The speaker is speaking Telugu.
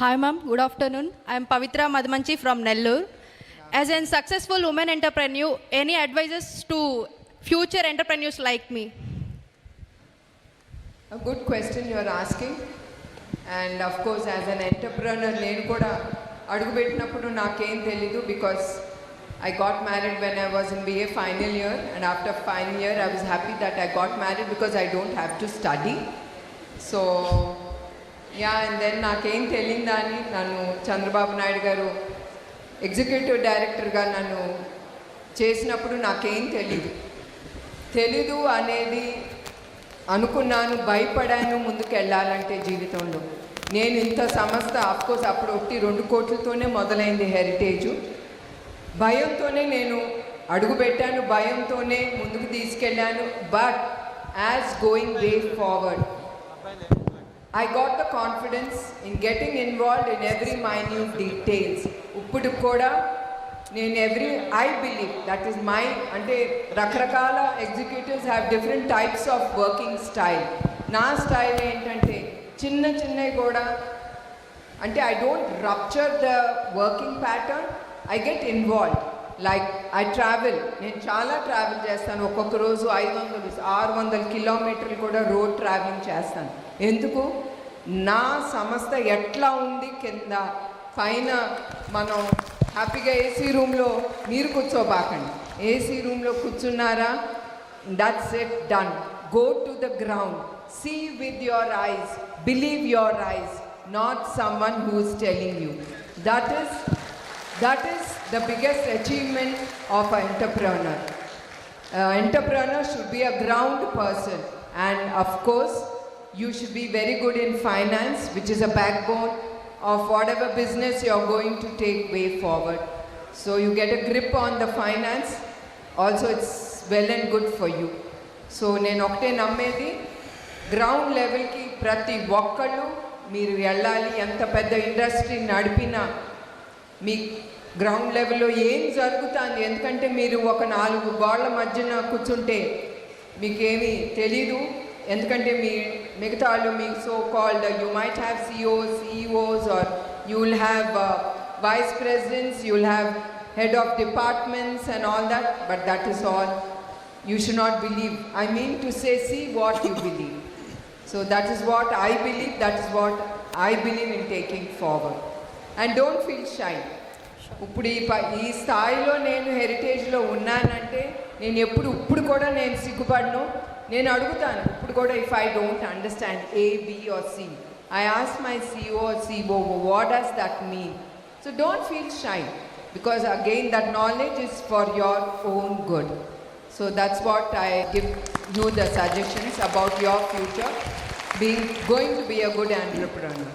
Hi, ma'am. Good afternoon. I am Pavitra Madmanchi from Nellore. As a successful woman entrepreneur, any advices to future entrepreneurs like me? A good question you are asking. And of course, as an entrepreneur, నేను కూడా అడుగుపెట్టినప్పుడు నాకేం తెలీదు because I got married when I was in BA final year and after final year I was happy that I got married because I don't have to study so yeah and then నాకేం తెలియదని నన్ను చంద్రబాబు నాయుడు గారు ఎగ్జిక్యూటివ్ డైరెక్టర్గా నన్ను చేసినప్పుడు నాకేం తెలీదు. తెలీదు అనేది అనుకున్నాను భయపడాను ముందుకు వెళ్ళాలంటే జీవితంలో. నేను ఇంత సంస్థ అఫ్కోర్స్ అప్పుడు ఒకటి రెండు కోట్లతోనే మొదలైంది హెరిటేజు భయంతోనే నేను అడుగుపెట్టాను భయంతోనే ముందుకు తీసుకెళ్ళాను but as going way forward I got the confidence in getting involved in every minute details ఇప్పుడు కూడా నేను every I believe that is my అంటే రకరకాల executives have different types of working style నా స్టైల్ ఏంటంటే చిన్న చిన్నవి కూడా అంటే I don't rupture the working pattern I get involve like I travel నేను చాలా ట్రావెల్ చేస్తాను. ఒక్కొక్క రోజు ఐదు వందలు ఆరు వందల కిలోమీటర్లు కూడా రోడ్ ట్రావెలింగ్ చేస్తాను. ఎందుకు? నా సంస్థ ఎట్లా ఉంది కింద? పైన మనం హ్యాపీగా ఏసీ రూమ్లో మీరు కూర్చోబాకండి. ఏసీ రూమ్లో కూర్చున్నారా? That's it done go to the ground see with your eyes believe your eyes not someone who's telling you that is that is the biggest achievement of an entrepreneur. Uh, entrepreneur should be a ground person, and of course, you should be very good in finance, which is a backbone of whatever business you are going to take way forward. So you get a grip on the finance. Also, it's well and good for you. So నేను ఒకటే నమ్మేది గ్రౌండ్ లెవెల్కి ప్రతి ఒక్కళ్ళు మీరు వెళ్ళాలి ఎంత పెద్ద ఇండస్ట్రీ నడిపినా మీ గ్రౌండ్ లెవెల్లో ఏం జరుగుతుంది? ఎందుకంటే మీరు ఒక నాలుగు బాళ్ళ మధ్యన కూర్చుంటే మీకేమి తెలీదు. ఎందుకంటే మీ మిగతా వాళ్ళు మీ so called you might have COs EOs are you'll have vice presidents you'll have head of departments and all that but that is all you should not believe I mean to say see what you believe so that is what I believe that is what I believe in taking forward and don't feel shy ఇప్పుడు ఈ స్థాయిలో నేను హెరిటేజ్లో ఉన్నానంటే నేను ఎప్పుడు ఇప్పుడు కూడా నేను సిగ్గుపడను. నేను అడుగుతాను ఇప్పుడు కూడా if I don't understand A R C I ask my CO CO what does that mean so don't feel shy because again that knowledge is for your own good so that's what I give you the suggestions about your future being going to be a good entrepreneur